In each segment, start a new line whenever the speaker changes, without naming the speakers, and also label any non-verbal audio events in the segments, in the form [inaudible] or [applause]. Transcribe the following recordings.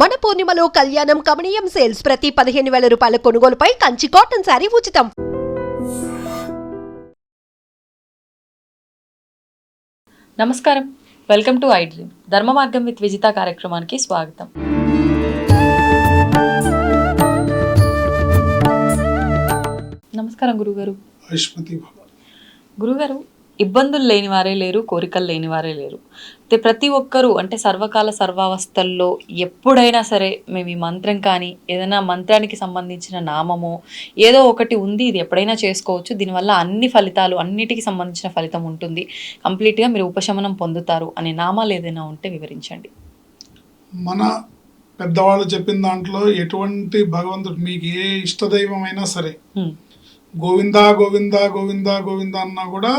మన పూర్ణిమలో కళ్యాణం కమనీయం సేల్స్ ప్రతి పదిహేను వేల రూపాయల కొనుగోలుపై కంచి కాటన్ శారీ ఉచితం.
నమస్కారం. Welcome to I dream. ధర్మ మార్గం విత్ విజిత కార్యక్రమానికి స్వాగతం. నమస్కారం గురుగారు. గురుగారు ఇబ్బందులు లేని వారే లేరు కోరికలు లేని వారే లేరు. అయితే ప్రతి ఒక్కరూ అంటే సర్వకాల సర్వావస్థల్లో ఎప్పుడైనా సరే మేము ఈ మంత్రం కానీ ఏదైనా మంత్రానికి సంబంధించిన నామమో ఏదో ఒకటి ఉంది ఇది ఎప్పుడైనా చేసుకోవచ్చు. దీనివల్ల అన్ని ఫలితాలు అన్నిటికీ సంబంధించిన ఫలితం ఉంటుంది. కంప్లీట్గా మీరు ఉపశమనం పొందుతారు అనే నామాలు ఏదైనా ఉంటే వివరించండి.
మన పెద్దవాళ్ళు చెప్పిన దాంట్లో ఎటువంటి భగవంతుడు మీకు ఏ ఇష్టదైవమైనా సరే
హ్మ్.
గోవిందా గోవిందా గోవిందా గోవిందా అన్నా కూడా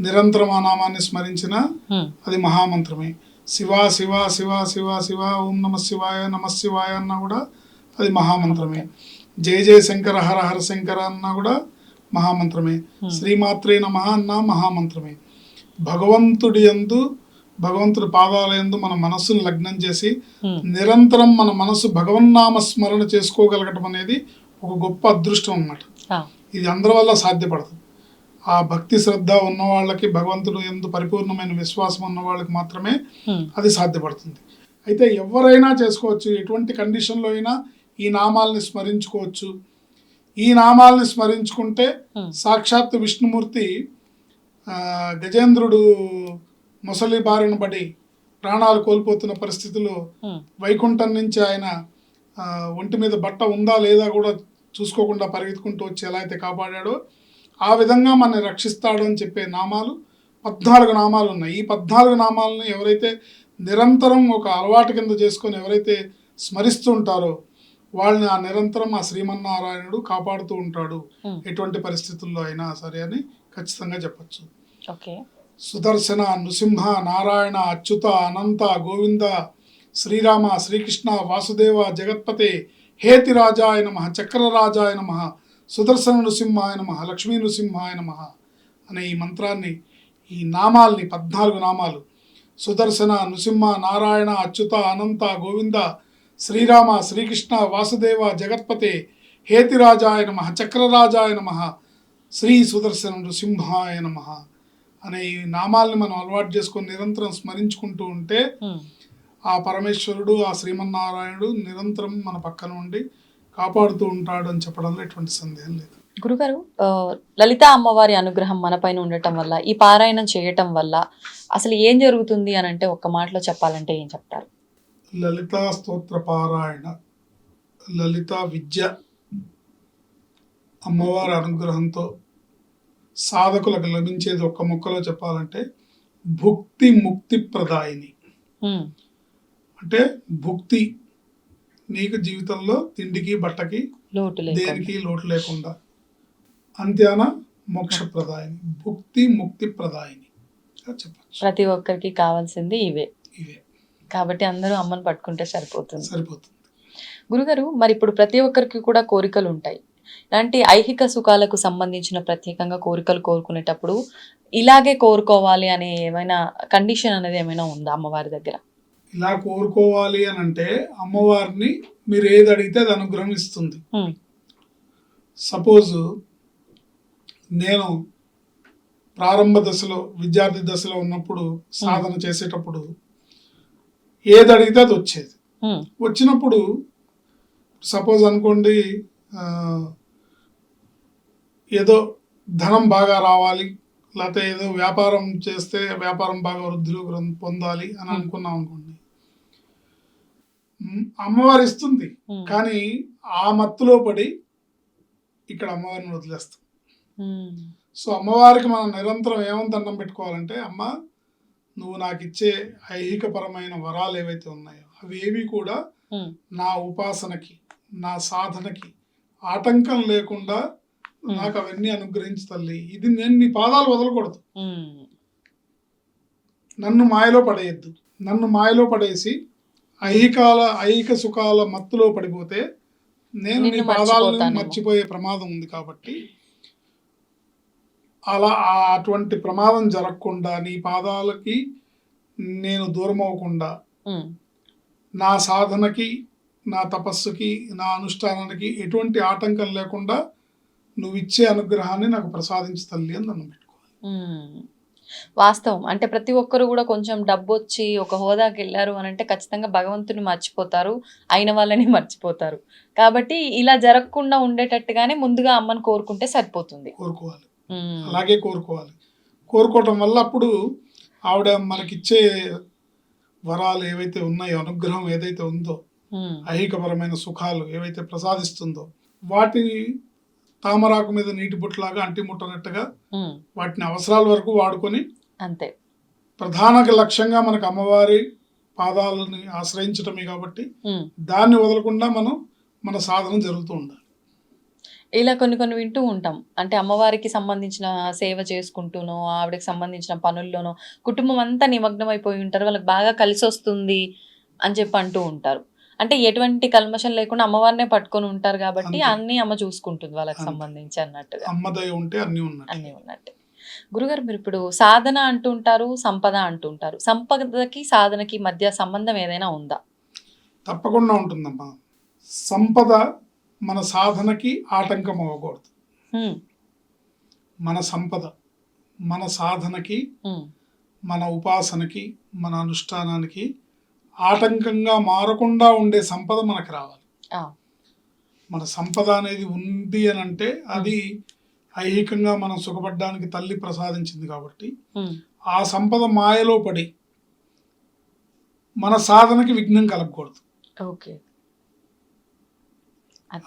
నిరంతరం ఆ నామాన్ని స్మరించిన. అది మహామంత్రమే. శివ శివ శివ శివ శివ ఓం నమ శివాయ నమ శివాయ అన్నా కూడా అది మహామంత్రమే. జయ జయ శంకర హర హర శంకర అన్నా కూడా మహామంత్రమే. శ్రీమాత్రే నమ అన్నా మహామంత్రమే. భగవంతుడి యందు భగవంతుడి పాదాల యందు మన మనస్సును లగ్నం చేసి. నిరంతరం మన మనసు భగవన్నామ స్మరణ చేసుకోగలగటం అనేది ఒక గొప్ప అదృష్టం అన్నమాట. ఇది అందరి వల్ల సాధ్యపడదు. ఆ భక్తి శ్రద్ధ ఉన్న వాళ్ళకి భగవంతుడు ఎందు పరిపూర్ణమైన విశ్వాసం ఉన్న వాళ్ళకి మాత్రమే
హ్మ్.
అది సాధ్యపడుతుంది అయితే ఎవరైనా చేసుకోవచ్చు ఎటువంటి కండిషన్లో అయినా ఈ నామాల్ని స్మరించుకోవచ్చు ఈ నామాల్ని స్మరించుకుంటే
Hmm.
సాక్షాత్ విష్ణుమూర్తి గజేంద్రుడు ముసలి బారిన పడి ప్రాణాలు కోల్పోతున్న పరిస్థితిలో
హ్మ్.
వైకుంఠం నుంచి ఆయన ఒంటి మీద బట్ట ఉందా లేదా కూడా చూసుకోకుండా పరిగెత్తుకుంటూ వచ్చి ఎలా అయితే కాపాడాడో ఆ విధంగా మనని రక్షిస్తాడు అని చెప్పే నామాలు పద్నాలుగు నామాలు ఉన్నాయి. ఈ పద్నాలుగు నామాలను ఎవరైతే నిరంతరం ఒక అలవాటు కింద చేసుకొని ఎవరైతే స్మరిస్తూ ఉంటారో వాళ్ళని ఆ నిరంతరం ఆ శ్రీమన్నారాయణుడు కాపాడుతూ ఉంటాడు. ఎటువంటి పరిస్థితుల్లో అయినా సరే అని ఖచ్చితంగా చెప్పచ్చు. సుదర్శన నృసింహ నారాయణ అచ్యుత అనంత గోవింద శ్రీరామ శ్రీకృష్ణ వాసుదేవ జగత్పతే హేతిరాజాయ నమ చక్రరాజాయ నమ సుదర్శన నృసింహాయ నమ లక్ష్మీ నృసింహాయ నమ అనే ఈ మంత్రాన్ని ఈ నామాల్ని పద్నాలుగు నామాలు సుదర్శన నృసింహ నారాయణ అచ్యుత అనంత గోవింద శ్రీరామ శ్రీకృష్ణ వాసుదేవ జగత్పతే హేతిరాజాయ నమ చక్రరాజాయ నమ శ్రీ సుదర్శన నృసింహాయ నమ అనే ఈ నామాల్ని మనం అలవాటు చేసుకొని నిరంతరం స్మరించుకుంటూ ఉంటే. ఆ పరమేశ్వరుడు ఆ శ్రీమన్నారాయణుడు నిరంతరం మన పక్కన ఉండి కాపాడుతూ ఉంటాడు అని చెప్పడంలో ఎటువంటి సందేహం లేదు.
గురుగారు లలిత అమ్మవారి అనుగ్రహం మన పైన ఉండటం వల్ల ఈ పారాయణం చేయటం వల్ల అసలు ఏం జరుగుతుంది అని అంటే ఒక్క మాటలో చెప్పాలంటే ఏం చెప్తారు?
లలితా స్తోత్ర పారాయణ లలిత విద్య అమ్మవారి అనుగ్రహంతో సాధకులకు లభించేది ఒక్క ముక్కలో చెప్పాలంటే భుక్తి ముక్తి ప్రదాయిని. అంటే భుక్తి నీకు జీవితంలో తిండికి బట్టకి దేనికి లోటు లేకుండా. అంత్యాన మోక్షప్రదాయిని భుక్తి ముక్తి ప్రదాయిని. చెప్పచ్చు.
ప్రతి ఒక్కరికి కావాల్సింది ఇవే.
ఇవే.
కాబట్టి అందరూ అమ్మని పట్టుకుంటే సరిపోతుంది.
సరిపోతుంది.
గురుగారు మరి ఇప్పుడు ప్రతి ఒక్కరికి కూడా కోరికలు ఉంటాయి. ఇలాంటి ఐహిక సుఖాలకు సంబంధించిన ప్రత్యేకంగా కోరికలు కోరుకునేటప్పుడు ఇలాగే కోరుకోవాలి అనే ఏమైనా కండిషన్ అనేది ఏమైనా ఉందా అమ్మవారి దగ్గర?
ఇలా కోరుకోవాలి అని అంటే అమ్మవారిని మీరు ఏది అడిగితే అది అనుగ్రహం ఇస్తుంది. సపోజ్ నేను ప్రారంభ దశలో విద్యార్థి దశలో ఉన్నప్పుడు సాధన చేసేటప్పుడు ఏది అడిగితే అది వచ్చేది.
హ్మ్.
వచ్చినప్పుడు సపోజ్ అనుకోండి ఏదో ధనం బాగా రావాలి లేకపోతే ఏదో వ్యాపారం చేస్తే వ్యాపారం బాగా వృద్ధిలో పొందాలి అని అనుకున్నాం అనుకోండి. అమ్మవారు ఇస్తుంది. కానీ ఆ మత్తులో పడి ఇక్కడ అమ్మవారిని వదిలేస్తాం. సో అమ్మవారికి మనం నిరంతరం ఏమని దండం పెట్టుకోవాలంటే అమ్మ నువ్వు నాకు ఇచ్చే ఐహికపరమైన వరాలు ఏవైతే ఉన్నాయో అవి ఏవి కూడా. నా ఉపాసనకి నా సాధనకి ఆటంకం లేకుండా నాకు అవన్నీ అనుగ్రహించు తల్లి ఇది నేను నీ పాదాలు వదలకూడదు. నన్ను మాయలో పడేయద్దు నన్ను మాయలో పడేసి ఐహికాల ఐహిక సుఖాల మత్తులో పడిపోతే నేను నీ పాదాలను. మర్చిపోయే ప్రమాదం ఉంది కాబట్టి అలా అటువంటి ప్రమాదం జరగకుండా నీ పాదాలకి నేను దూరం అవ్వకుండా. నా సాధనకి నా తపస్సుకి నా అనుష్ఠానానికి ఎటువంటి ఆటంకం లేకుండా నువ్వు ఇచ్చే అనుగ్రహాన్ని నాకు ప్రసాదించు తల్లి అని నన్ను పెట్టుకోవాలి.
వాస్తవం. అంటే ప్రతి ఒక్కరు కూడా కొంచెం డబ్బు వచ్చి ఒక హోదాకి వెళ్ళారు అని అంటే ఖచ్చితంగా భగవంతుని మర్చిపోతారు అయిన వాళ్ళని మర్చిపోతారు. కాబట్టి ఇలా జరగకుండా ఉండేటట్టుగానే ముందుగా అమ్మని కోరుకుంటే సరిపోతుంది.
కోరుకోవాలి. అలాగే కోరుకోవాలి. కోరుకోవటం వల్ల అప్పుడు ఆవిడ మనకిచ్చే వరాలు ఏవైతే ఉన్నాయో అనుగ్రహం ఏదైతే ఉందో. ఐహికపరమైన సుఖాలు ఏవైతే ప్రసాదిస్తుందో వాటిని తామరాకు మీద నీటి బొట్టులాగా అంటిముట్టనట్టుగా. వాటిని అవసరాల వరకు వాడుకొని
అంతే.
ప్రధాన లక్ష్యంగా మనకు అమ్మవారి పాదాలని ఆశ్రయించటమే కాబట్టి. దాన్ని వదలకుండా మనం మన సాధన జరుగుతూ ఉండాలి.
ఇలా కొన్ని కొన్ని వింటూ ఉంటాం. అంటే అమ్మవారికి సంబంధించిన సేవ చేసుకుంటూనో ఆవిడకి సంబంధించిన పనుల్లోనో కుటుంబం అంతా నిమగ్నం అయిపోయి ఉంటారు. వాళ్ళకి బాగా కలిసి వస్తుంది అని చెప్పి అంటూ ఉంటారు. అంటే ఎటువంటి కల్మషం లేకుండా అమ్మవారినే పట్టుకొని ఉంటారు కాబట్టి. అన్ని అమ్మ చూసుకుంటుంది వాళ్ళకి. సంబంధించి అన్నట్టుగా.
అమ్మదయ ఉంటే అన్నీ ఉన్నాయి
అన్ని ఉన్నట్టే. గురుగారు మీరు ఇప్పుడు సాధన అంటుంటారు సంపద అంటుంటారు. సంపదకి సాధనకి మధ్య సంబంధం ఏదైనా ఉందా?
తప్పకుండా ఉంటుందమ్మా. సంపద మన సాధనకి ఆటంకం అవ్వకూడదు. మన సంపద మన సాధనకి మన ఉపాసనకి మన అనుష్ఠానానికి ఆటంకంగా మారకుండా ఉండే సంపద మనకు రావాలి. మన సంపద అనేది ఉంది అని అంటే అది ఐహికంగా మనం సుఖపడడానికి తల్లి ప్రసాదించింది కాబట్టి ఆ సంపద మాయలో పడి మన సాధనకి విఘ్నం కలగకూడదు.
ఓకే.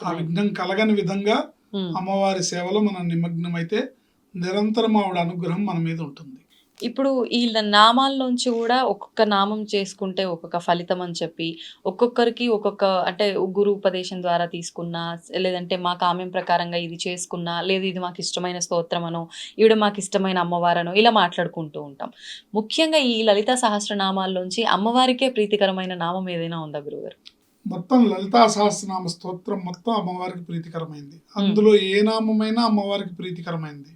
ఆ. విఘ్నం కలగని విధంగా. అమ్మవారి సేవలో మనం నిమగ్నమైతే నిరంతరం ఆవిడ అనుగ్రహం మన మీద ఉంటుంది.
ఇప్పుడు ఈ నామాల్లోంచి కూడా ఒక్కొక్క నామం చేసుకుంటే ఒక్కొక్క ఫలితం అని చెప్పి ఒక్కొక్కరికి ఒక్కొక్క అంటే గురు ఉపదేశం ద్వారా తీసుకున్నా లేదంటే మా కామ్యం ప్రకారంగా ఇది చేసుకున్నా లేదు ఇది మాకు ఇష్టమైన స్తోత్రమనో ఈవిడ మాకు ఇష్టమైన అమ్మవారనో ఇలా మాట్లాడుకుంటూ ఉంటాం. ముఖ్యంగా ఈ లలిత సహస్రనామాల్లోంచి అమ్మవారికే ప్రీతికరమైన నామం ఏదైనా ఉందా గురుగారు
మొత్తం లలితా సహస్రనామ స్తోత్రం మొత్తం అమ్మవారికి ప్రీతికరమైంది. అందులో ఏ నామమైనా అమ్మవారికి ప్రీతికరమైంది.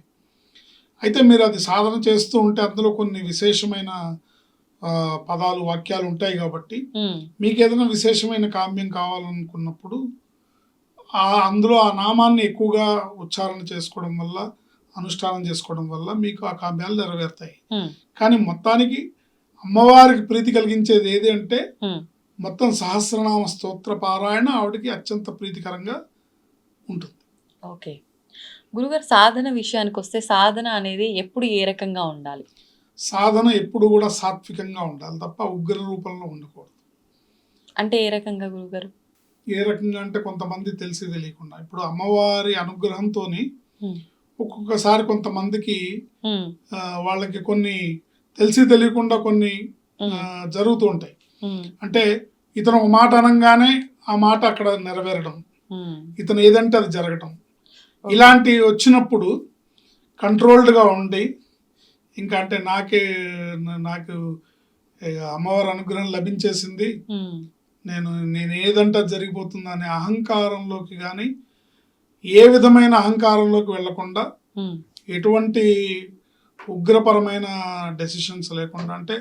అయితే మీరు అది సాధన చేస్తూ ఉంటే అందులో కొన్ని విశేషమైన పదాలు వాక్యాలు ఉంటాయి కాబట్టి మీకు ఏదైనా విశేషమైన కామ్యం కావాలనుకున్నప్పుడు ఆ అందులో ఆ నామాన్ని ఎక్కువగా ఉచ్చారణ చేసుకోవడం వల్ల అనుష్ఠానం చేసుకోవడం వల్ల మీకు ఆ కామ్యాలు నెరవేరుతాయి. కానీ మొత్తానికి అమ్మవారికి ప్రీతి కలిగించేది ఏది అంటే. మొత్తం సహస్రనామ స్తోత్ర పారాయణ ఆవిడకి అత్యంత ప్రీతికరంగా ఉంటుంది.
ఓకే. గురుగారు సాధన విషయానికి వస్తే సాధన అనేది ఎప్పుడు ఏ రకంగా ఉండాలి?
సాధన ఎప్పుడు కూడా సాత్వికంగా ఉండాలి తప్ప ఉగ్ర రూపంలో ఉండకూడదు.
అంటే ఏ రకంగా గురుగారు?
ఏ రకంగా అంటే కొంతమంది తెలిసి తెలియకుండా. ఇప్పుడు అమ్మవారి అనుగ్రహంతో ఒక్కొక్కసారి కొంతమందికి వాళ్ళకి కొన్ని తెలిసి తెలియకుండా కొన్ని జరుగుతూ ఉంటాయి. అంటే ఇతను ఒక మాట అనగానే ఆ మాట అక్కడ నెరవేరడం. ఇతను ఏదంటే అది జరగటం. ఇలాంటి వచ్చినప్పుడు కంట్రోల్డ్గా ఉండి ఇంకా అంటే నాకే నాకు అమ్మవారి అనుగ్రహం లభించేసింది. నేను నేను ఏదంటే జరిగిపోతుంది అనే అహంకారంలోకి కానీ ఏ విధమైన అహంకారంలోకి
వెళ్ళకుండా
ఎటువంటి ఉగ్రపరమైన డెసిషన్స్ లేకుండా అంటే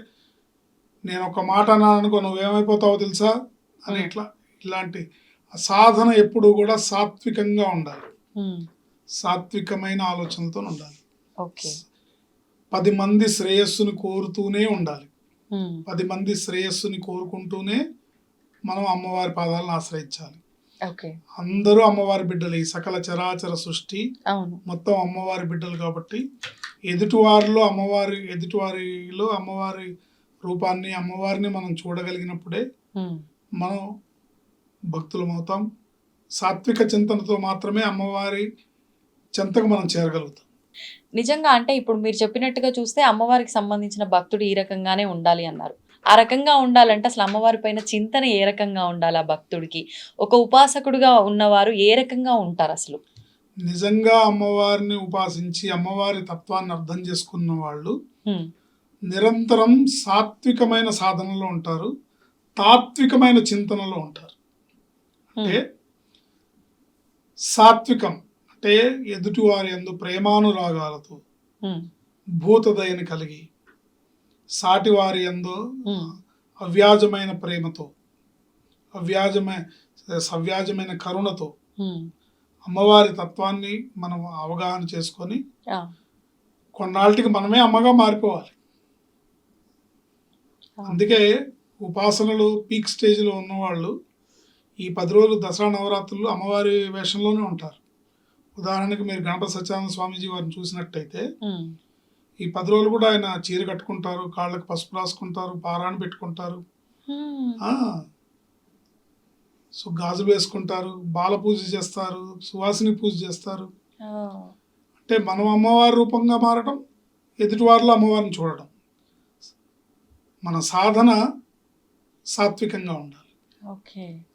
నేను ఒక మాట అన్నాననుకో నువ్వేమైపోతావో తెలుసా? అని ఇట్లా ఇలాంటి సాధన ఎప్పుడు కూడా సాత్వికంగా ఉండాలి. సాత్వికమైన ఆలోచనలతో ఉండాలి.
ఓకే
పది మంది శ్రేయస్సుని కోరుతూనే ఉండాలి.
ఉమ్,
పది మంది శ్రేయస్సుని కోరుకుంటూనే మనం అమ్మవారి పాదాలను ఆశ్రయించాలి. అందరూ అమ్మవారి బిడ్డలు. ఈ సకల చరాచర సృష్టి మొత్తం అమ్మవారి బిడ్డలు కాబట్టి ఎదుటివారిలో అమ్మవారి ఎదుటివారిలో అమ్మవారి రూపాన్ని అమ్మవారిని మనం చూడగలిగినప్పుడే
ఉమ్,
మనం భక్తులం అవుతాం సాత్విక చింతనతో మాత్రమే అమ్మవారి చెంతకు మనం చేరగలుగుతాం.
నిజంగా అంటే ఇప్పుడు మీరు చెప్పినట్టుగా చూస్తే అమ్మవారికి సంబంధించిన భక్తుడు ఈ రకంగానే ఉండాలి అన్నారు. ఆ రకంగా ఉండాలంటే అసలు అమ్మవారి పైన చింతన ఏ రకంగా ఉండాలి ఆ భక్తుడికి? ఒక ఉపాసకుడుగా ఉన్నవారు ఏ రకంగా ఉంటారు అసలు?
నిజంగా అమ్మవారిని ఉపాసించి అమ్మవారి తత్వాన్ని అర్థం చేసుకున్న వాళ్ళు నిరంతరం సాత్వికమైన సాధనలో ఉంటారు తాత్వికమైన చింతనలో ఉంటారు. అంటే సాత్వికం అంటే ఎదుటివారి ఎందు ప్రేమానురాగాలతో భూతదయని కలిగి సాటివారి ఎందు అవ్యాజమైన ప్రేమతో అవ్యాజమైన సవ్యాజమైన కరుణతో అమ్మవారి తత్వాన్ని మనం అవగాహన చేసుకొని కొన్నాళ్ళకి మనమే అమ్మగా మారిపోవాలి. అందుకే ఉపాసనలు పీక్ స్టేజ్లో ఉన్నవాళ్ళు ఈ పది రోజులు దసరా నవరాత్రులు అమ్మవారి వేషంలోనే ఉంటారు. ఉదాహరణకి మీరు గణపతి సత్యానంద స్వామీజీ వారిని చూసినట్టయితే ఈ పది రోజులు కూడా ఆయన చీర కట్టుకుంటారు కాళ్ళకి పసుపు రాసుకుంటారు పారాన్ని పెట్టుకుంటారు. సో గాజులు వేసుకుంటారు బాల పూజ చేస్తారు సువాసిని పూజ చేస్తారు. అంటే మనం అమ్మవారి రూపంగా మారటం ఎదుటివారిలో అమ్మవారిని చూడటం. మన సాధన సాత్వికంగా ఉండాలి.
ఓకే.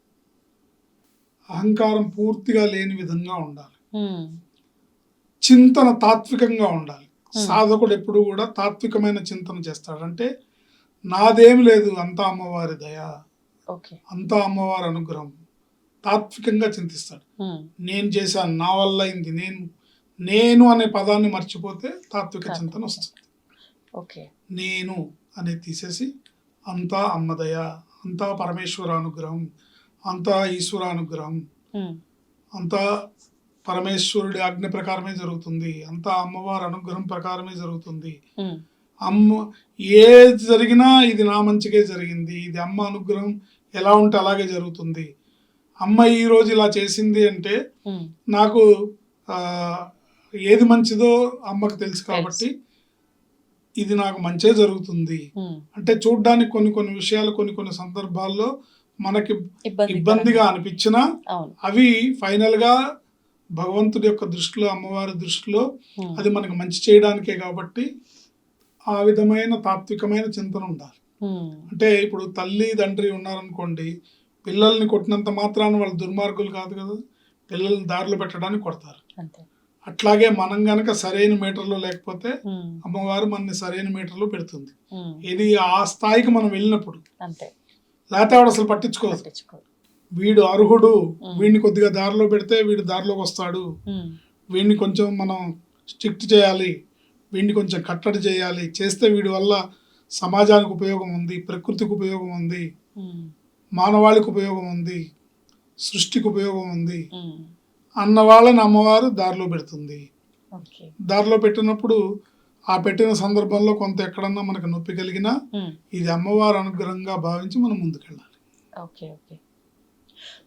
అహంకారం పూర్తిగా లేని విధంగా ఉండాలి. చింతన తాత్వికంగా ఉండాలి. సాధకుడు ఎప్పుడు కూడా తాత్వికమైన చింతన చేస్తాడు అంటే నాదేం లేదు అంతా అమ్మవారి దయ. అంతా అమ్మవారి అనుగ్రహం. తాత్వికంగా చింతిస్తాడు. నేను చేశాను నా వల్ల అయింది నేను నేను అనే పదాన్ని మర్చిపోతే తాత్విక చింతన వస్తుంది.
ఓకే.
నేను అనేది తీసేసి అంతా అమ్మదయ అంతా పరమేశ్వర అనుగ్రహం అంతా ఈశ్వర అనుగ్రహం అంతా పరమేశ్వరుడి ఆజ్ఞ ప్రకారమే జరుగుతుంది. అంతా అమ్మవారి అనుగ్రహం ప్రకారమే జరుగుతుంది. అమ్మ ఏ జరిగినా ఇది నా మంచిగా జరిగింది. ఇది అమ్మ అనుగ్రహం ఎలా ఉంటే అలాగే జరుగుతుంది. అమ్మ ఈ రోజు ఇలా చేసింది అంటే నాకు ఆ, ఏది మంచిదో అమ్మకు తెలుసు కాబట్టి ఇది నాకు మంచే జరుగుతుంది. అంటే చూడ్డానికి కొన్ని కొన్ని విషయాలు కొన్ని కొన్ని సందర్భాల్లో మనకి
ఇబ్బంది
ఇబ్బందిగా అనిపించినా అవి ఫైనల్గా భగవంతుడి యొక్క దృష్టిలో అమ్మవారి దృష్టిలో అది మనకు మంచి చేయడానికే కాబట్టి ఆ విధమైన తాత్వికమైన చింతన ఉండాలి. అంటే ఇప్పుడు తల్లి తండ్రి ఉన్నారనుకోండి పిల్లల్ని కొట్టినంత మాత్రాన వాళ్ళు దుర్మార్గులు కాదు కదా. పిల్లల్ని దారిలో పెట్టడానికి కొడతారు. అట్లాగే మనం గనక సరైన మీటర్లో లేకపోతే అమ్మవారు మనని సరైన మీటర్లో పెడుతుంది. ఇది ఆ స్థాయికి మనం వెళ్ళినప్పుడు
అంతే.
లేకపోతే ఆవిడ అసలు పట్టించుకోదు.
పట్టించుకో
వీడు అర్హుడు వీడిని కొద్దిగా దారిలో పెడితే వీడు దారిలోకి వస్తాడు. వీడిని కొంచెం మనం స్ట్రిక్ట్ చేయాలి వీడిని కొంచెం కట్టడి చేయాలి చేస్తే వీడి వల్ల సమాజానికి ఉపయోగం ఉంది ప్రకృతికి ఉపయోగం ఉంది మానవాళికి ఉపయోగం ఉంది సృష్టికి ఉపయోగం ఉంది అన్న వాళ్ళని అమ్మవారు దారిలో పెడుతుంది. దారిలో పెట్టినప్పుడు ఆ పెట్టిన సందర్భంలో కొంత ఎక్కడన్నా మనకు నొప్పి కలిగినా ఇది అమ్మవారి అనుగ్రహంగా భావించి మనం ముందుకెళ్ళాలి.
Okay okay.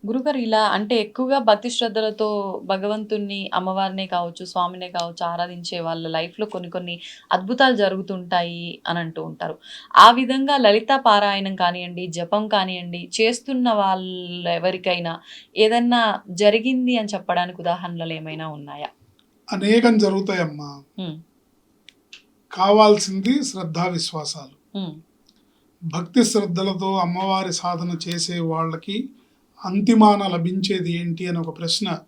గురుగారు ఇలా అంటే ఎక్కువగా భక్తి శ్రద్ధలతో భగవంతుణ్ణి అమ్మవారినే కావచ్చు స్వామినే కావచ్చు ఆరాధించే వాళ్ళ లైఫ్లో కొన్ని కొన్ని అద్భుతాలు జరుగుతుంటాయి అని అంటూ ఉంటారు. ఆ విధంగా లలిత పారాయణం కానివ్వండి జపం కానివ్వండి చేస్తున్న వాళ్ళ ఎవరికైనా ఏదన్నా జరిగింది అని చెప్పడానికి ఉదాహరణలు ఏమైనా ఉన్నాయా?
అనేకం జరుగుతాయమ్మా. కావాల్సింది శ్రద్ధా విశ్వాసాలు. భక్తి శ్రద్ధలతో అమ్మవారి సాధన చేసే వాళ్ళకి అంతిమాన లభించేది ఏంటి అని ఒక ప్రశ్న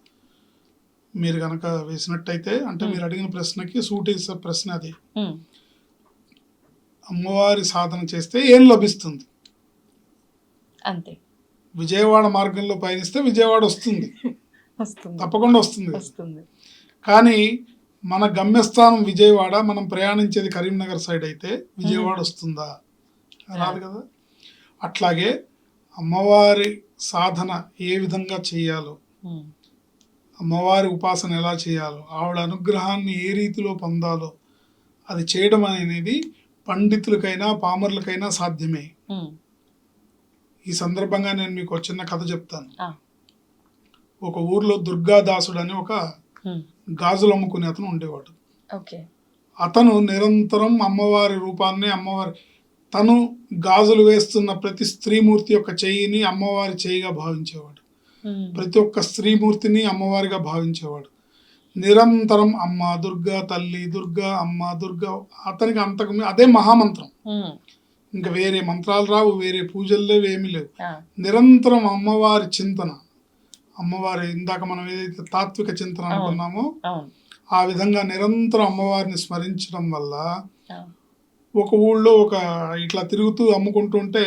మీరు కనుక వేసినట్టయితే అంటే మీరు అడిగిన ప్రశ్నకి సూటేసే ప్రశ్న అది. అమ్మవారి సాధన చేస్తే ఏం లభిస్తుంది?
అంతే.
విజయవాడ మార్గంలో పయనిస్తే విజయవాడ వస్తుంది. [laughs] తప్పకుండా వస్తుంది. కానీ మన గమ్యస్థానం విజయవాడ మనం ప్రయాణించేది కరీంనగర్ సైడ్ అయితే విజయవాడ వస్తుందా? రాదు కదా? అట్లాగే అమ్మవారి సాధన ఏ విధంగా చేయాలో అమ్మవారి ఉపాసన ఎలా చేయాలో ఆవిడ అనుగ్రహాన్ని ఏ రీతిలో పొందాలో అది చేయడం అనేది పండితులకైనా పామర్లకైనా సాధ్యమే. ఈ సందర్భంగా నేను మీకు ఒక చిన్న కథ చెప్తాను. ఒక ఊర్లో దుర్గాదాసుడు అని ఒక గాజులు అమ్ముకునే అతను ఉండేవాడు.
ఓకే.
అతను నిరంతరం అమ్మవారి రూపాన్ని అమ్మవారి తను గాజులు వేస్తున్న ప్రతి స్త్రీమూర్తి యొక్క చెయ్యిని అమ్మవారి చేయిగా భావించేవాడు. ప్రతి ఒక్క స్త్రీమూర్తిని అమ్మవారిగా భావించేవాడు. నిరంతరం అమ్మ దుర్గా తల్లి దుర్గా అమ్మ దుర్గా అతనికి అంతకు అదే మహామంత్రం. ఇంకా వేరే మంత్రాలు రావు వేరే పూజలు లేవు ఏమీ లేవు. నిరంతరం అమ్మవారి చింతన. అమ్మవారి ఇందాక మనం ఏదైతే తాత్విక చింతన అనుకున్నామో ఆ విధంగా నిరంతరం అమ్మవారిని స్మరించడం వల్ల ఒక ఊళ్ళో ఒక ఇట్లా తిరుగుతూ అమ్ముకుంటుంటే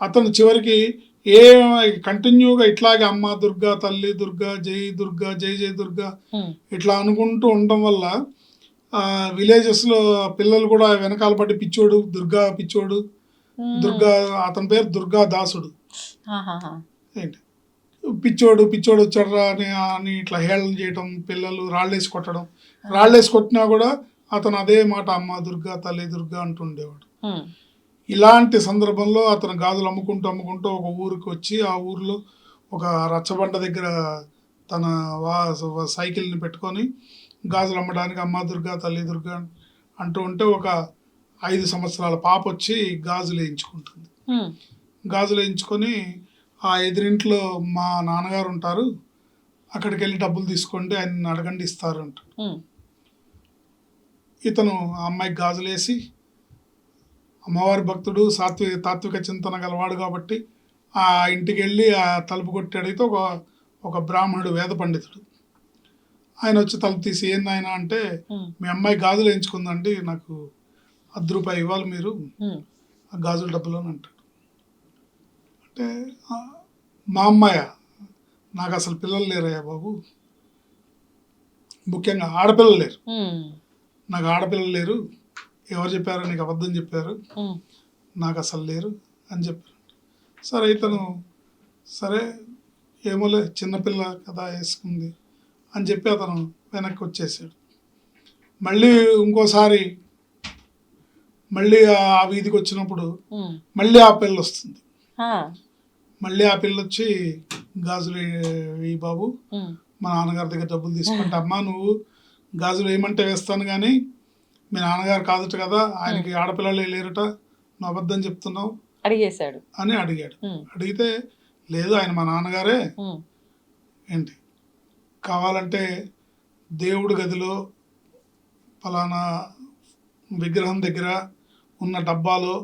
అతను చివరికి ఏ కంటిన్యూగా ఇట్లాగే అమ్మ దుర్గా తల్లి దుర్గా జై దుర్గా జై జై దుర్గా ఇట్లా అనుకుంటూ ఉండడం వల్ల విలేజెస్లో పిల్లలు కూడా వెనకాల పడి పిచ్చోడు దుర్గా పిచ్చోడు దుర్గా అతని పేరు దుర్గా దాసుడు. ఏంటి? పిచ్చోడు పిచ్చోడు వచ్చాడురా అని అని ఇట్లా హేళన చేయటం పిల్లలు రాళ్ళేసి కొట్టడం. రాళ్ళేసి కొట్టినా కూడా అతను అదే మాట అమ్మ దుర్గా తల్లి దుర్గా అంటుండేవాడు ఇలాంటి సందర్భంలో అతను గాజులు అమ్ముకుంటూ అమ్ముకుంటూ ఒక ఊరికి వచ్చి ఆ ఊర్లో ఒక రచ్చబండ దగ్గర తన వా సైకిల్ని పెట్టుకొని గాజులు అమ్మడానికి అమ్మ దుర్గా తల్లి దుర్గా అంటూ ఉంటే ఒక ఐదు సంవత్సరాల పాప వచ్చి గాజులు వేయించుకుంటుంది. గాజులు వేయించుకొని ఆ ఎదురింట్లో మా నాన్నగారు ఉంటారు. అక్కడికి వెళ్ళి డబ్బులు తీసుకోండి ఆయన అడగండి ఇస్తారు అంట
ఉమ్,
ఇతను ఆ అమ్మాయికి గాజులు వేసి అమ్మవారి భక్తుడు సాత్విక తాత్విక చింతన గలవాడు కాబట్టి ఆ ఇంటికి వెళ్ళి ఆ తలుపు కొట్టి అడిగితే ఒక ఒక బ్రాహ్మణుడు వేద పండితుడు. ఆయన వచ్చి తలుపు తీసి ఏంది ఆయన అంటే మీ అమ్మాయి గాజులు వేయించుకుందండి నాకు అర్ధ రూపాయి ఇవ్వాలి మీరు. ఆ గాజుల డబ్బులు అని అంటాడు. అంటే "ఆ, మా అమ్మాయ నాకు అసలు పిల్లలు లేరయ్యా బాబు. ముఖ్యంగా ఆడపిల్లలు లేరు. నాకు ఆడపిల్లలు లేరు. ఎవరు చెప్పారు? నీకు అబద్ధం చెప్పారు. నాకు అసలు లేరు అని చెప్పారు. సరే ఇతను సరే ఏమోలే చిన్నపిల్ల కదా వేసుకుంది అని చెప్పి అతను వెనక్కి వచ్చేసాడు. మళ్ళీ ఇంకోసారి మళ్ళీ ఆ వీధికి వచ్చినప్పుడు మళ్ళీ ఆ పిల్ల వస్తుంది. మళ్ళీ ఆ పిల్ల వచ్చి గాజులు ఈ బాబు మా నాన్నగారి దగ్గర డబ్బులు తీసుకుంటే. అమ్మా నువ్వు గాజులు వేయమంటే వేస్తాను కానీ మీ నాన్నగారు కాదట కదా ఆయనకి ఆడపిల్లలు లేరుట నువ్వు అబద్ధం చెప్తున్నావు.
అడిగేశాడు.
అని అడిగాడు. అడిగితే లేదు ఆయన మా నాన్నగారే. ఏంటి? కావాలంటే దేవుడి గదిలో ఫలానా విగ్రహం దగ్గర ఉన్న డబ్బాలో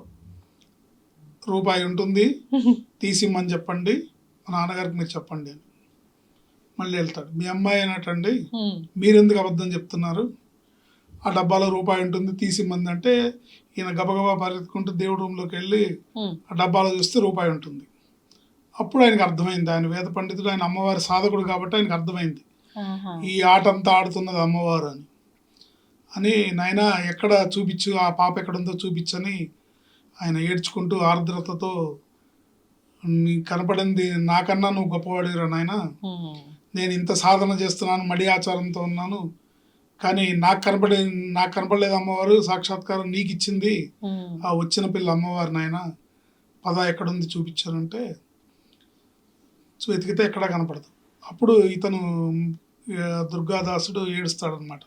రూపాయి ఉంటుంది. [laughs] తీసిమ్మని చెప్పండి. మా నాన్నగారికి మీరు చెప్పండి అని. మళ్ళీ వెళ్తాడు. మీ అమ్మాయి అయినట్టండి
ఉమ్,
మీరెందుకు అబద్ధం చెప్తున్నారు? ఆ డబ్బాలో రూపాయి ఉంటుంది తీసిమ్మంది అంటే ఈయన గబగబా పరిగెత్తుకుంటూ దేవుడి రూమ్లోకి వెళ్ళి ఆ డబ్బాలో చూస్తే రూపాయి ఉంటుంది. అప్పుడు ఆయనకు అర్థమైంది. ఆయన వేద పండితుడు ఆయన అమ్మవారి సాధకుడు కాబట్టి ఆయనకు అర్థమైంది. ఈ ఆట అంతా ఆడుతున్నది అమ్మవారు అని. అని నాయన ఎక్కడ చూపించు? ఆ పాప ఎక్కడుందో చూపించని ఆయన ఏడ్చుకుంటూ ఆర్ద్రతతో నీ కనపడింది నాకన్నా నువ్వు గొప్పవాడిరా నాయన.
ఉమ్,
నేను ఇంత సాధన చేస్తున్నాను మడి ఆచారంతో ఉన్నాను. కానీ నాకు కనపడే నాకు కనపడలేదు అమ్మవారు. సాక్షాత్కారం నీకు ఇచ్చింది
ఉమ్,
ఆ వచ్చిన పిల్ల అమ్మవారు నాయన. పద ఎక్కడుంది చూపించానంటే వెతికితే ఎక్కడా కనపడదు. అప్పుడు ఇతను దుర్గాదాసుడు ఏడుస్తాడనమాట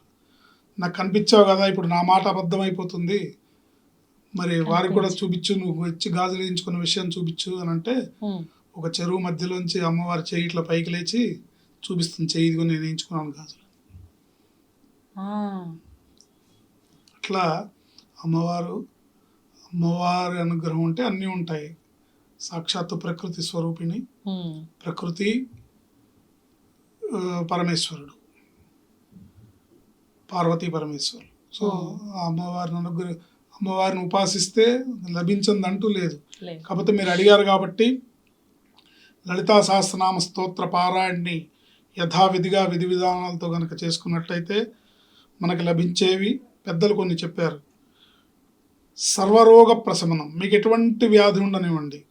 నాకు కనిపించావు కదా ఇప్పుడు నా మాట అబద్ధం అయిపోతుంది మరి వారికి కూడా చూపించు నువ్వు వచ్చి గాజులు వేయించుకున్న విషయం చూపించు అని అంటే ఒక చెరువు మధ్యలోంచి అమ్మవారి చెయ్యి ఇట్లా పైకి లేచి చూపిస్తుంది చెయ్యి ఇదిగో నేను వేయించుకున్నాను గాజులు. అట్లా అమ్మవారు అమ్మవారి అనుగ్రహం ఉంటే అన్నీ ఉంటాయి. సాక్షాత్తు ప్రకృతి స్వరూపిణి ప్రకృతి పరమేశ్వరుడు. పార్వతీ పరమేశ్వరుడు. సో అమ్మవారిని అనుగ్రహ అమ్మవారిని ఉపాసిస్తే లభించదంటూ లేదు.
లేదు.
కాకపోతే మీరు అడిగారు కాబట్టి లలితా సహస్రనామ స్తోత్ర పారాయణని యథావిధిగా విధి విధానాలతో కనుక చేసుకున్నట్టయితే మనకి లభించేవి పెద్దలు కొన్ని చెప్పారు. సర్వరోగ ప్రశమనం మీకు ఎటువంటి వ్యాధి ఉండనివ్వండి.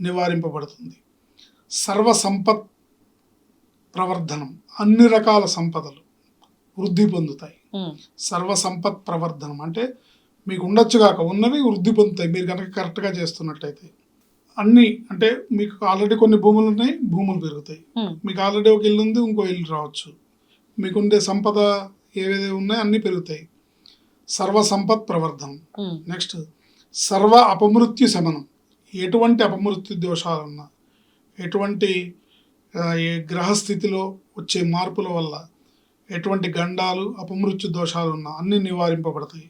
నివారింపబడుతుంది. సర్వ సంపత్ ప్రవర్ధనం అన్ని రకాల సంపదలు వృద్ధి పొందుతాయి. సర్వ సంపత్ ప్రవర్ధనం అంటే మీకు ఉండొచ్చు కాక ఉన్నవి వృద్ధి పొందుతాయి. మీరు కనుక కరెక్ట్గా చేస్తున్నట్టయితే. అన్నీ అంటే మీకు ఆల్రెడీ కొన్ని భూములు ఉన్నాయి భూములు పెరుగుతాయి. మీకు ఆల్రెడీ ఒక ఇల్లు ఉంది ఇంకో ఇల్లు రావచ్చు. మీకు ఉండే సంపద ఏవేవి ఉన్నాయో అన్నీ పెరుగుతాయి. సర్వ సంపత్ ప్రవర్ధనం నెక్స్ట్ సర్వ అపమృత్యు శమనం. ఎటువంటి అపమృత్యు దోషాలున్నా ఎటువంటి గ్రహస్థితిలో వచ్చే మార్పుల వల్ల ఎటువంటి గండాలు అపమృత్యు దోషాలు ఉన్నా అన్ని నివారింపబడతాయి.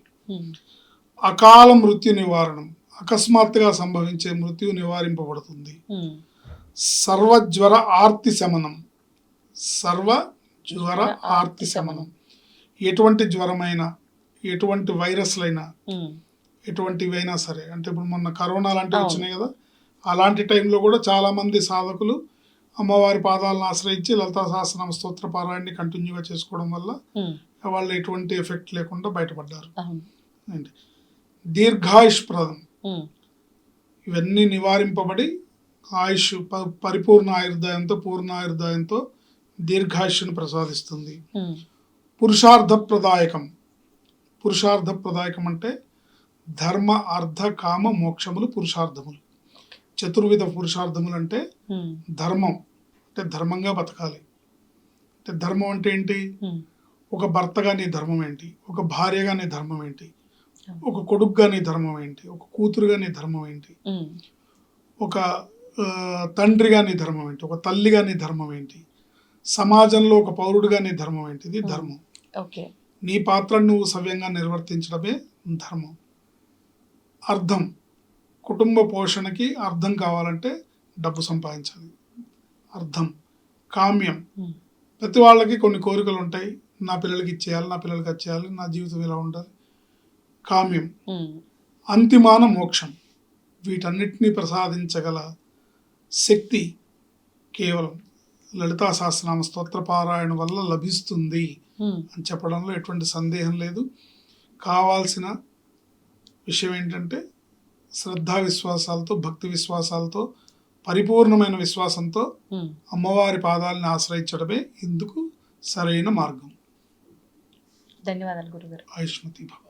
అకాల మృత్యు నివారణం అకస్మాత్తుగా సంభవించే మృత్యు నివారింపబడుతుంది. సర్వజ్వర ఆర్తి శమనం సర్వ జ్వర ఆర్తి శమనం. ఎటువంటి జ్వరమైనా ఎటువంటి వైరస్లైనా ఎటువంటివైనా సరే అంటే ఇప్పుడు మొన్న కరోనా లాంటివి. వచ్చినాయి కదా అలాంటి టైంలో కూడా చాలా మంది సాధకులు అమ్మవారి పాదాలను ఆశ్రయించి లలితా సహస్రనామ స్తోత్ర పారాయణని కంటిన్యూగా చేసుకోవడం వల్ల వాళ్ళు ఎటువంటి ఎఫెక్ట్ లేకుండా బయటపడ్డారు. ఏంటి దీర్ఘాయుష్ప్రదం. ఇవన్నీ నివారింపబడి ఆయుష్ ప- పరిపూర్ణ ఆయుర్దాయంతో పూర్ణ ఆయుర్దాయంతో దీర్ఘాయుష్ను ప్రసాదిస్తుంది. పురుషార్థ ప్రదాయకం పురుషార్థ ప్రదాయకం అంటే ధర్మ అర్థ కామ మోక్షములు పురుషార్థములు. చతుర్విధ పురుషార్థములు అంటే ధర్మం. అంటే ధర్మంగా బతకాలి. అంటే ధర్మం అంటే ఏంటి? ఒక భర్తగా నీ ధర్మం ఏంటి? ఒక భార్యగా నీ ధర్మం ఏంటి? ఒక కొడుకుగా నీ ధర్మం ఏంటి? ఒక కూతురుగా నీ ధర్మం ఏంటి? ఒక తండ్రిగా నీ ధర్మం ఏంటి? ఒక తల్లిగా నీ ధర్మం ఏంటి? సమాజంలో ఒక పౌరుడిగా నీ ధర్మం ఏంటి? ఇది ధర్మం.
ఓకే.
నీ పాత్రను నువ్వు సవ్యంగా నిర్వర్తించడమే ధర్మం. అర్థం. కుటుంబ పోషణకి అర్థం కావాలంటే డబ్బు సంపాదించాలి. అర్థం. కామ్యం. ప్రతి వాళ్ళకి కొన్ని కోరికలు ఉంటాయి. నా పిల్లలకి ఇచ్చేయాలి నా పిల్లలకి ఇచ్చేయాలి నా జీవితం ఇలా ఉండాలి. కామ్యం. అంతిమాన మోక్షం. వీటన్నిటినీ ప్రసాదించగల శక్తి కేవలం లలితా సహస్రనామ స్తోత్ర పారాయణ వల్ల లభిస్తుంది అని చెప్పడంలో ఎటువంటి సందేహం లేదు. కావాల్సిన విషయం ఏంటంటే శ్రద్ధా విశ్వాసాలతో భక్తి విశ్వాసాలతో పరిపూర్ణమైన విశ్వాసంతో. అమ్మవారి పాదాలను ఆశ్రయించడమే ఇందుకు సరైన మార్గం.
ధన్యవాదాలు గురుగారు.
ఆయుష్మతి భవ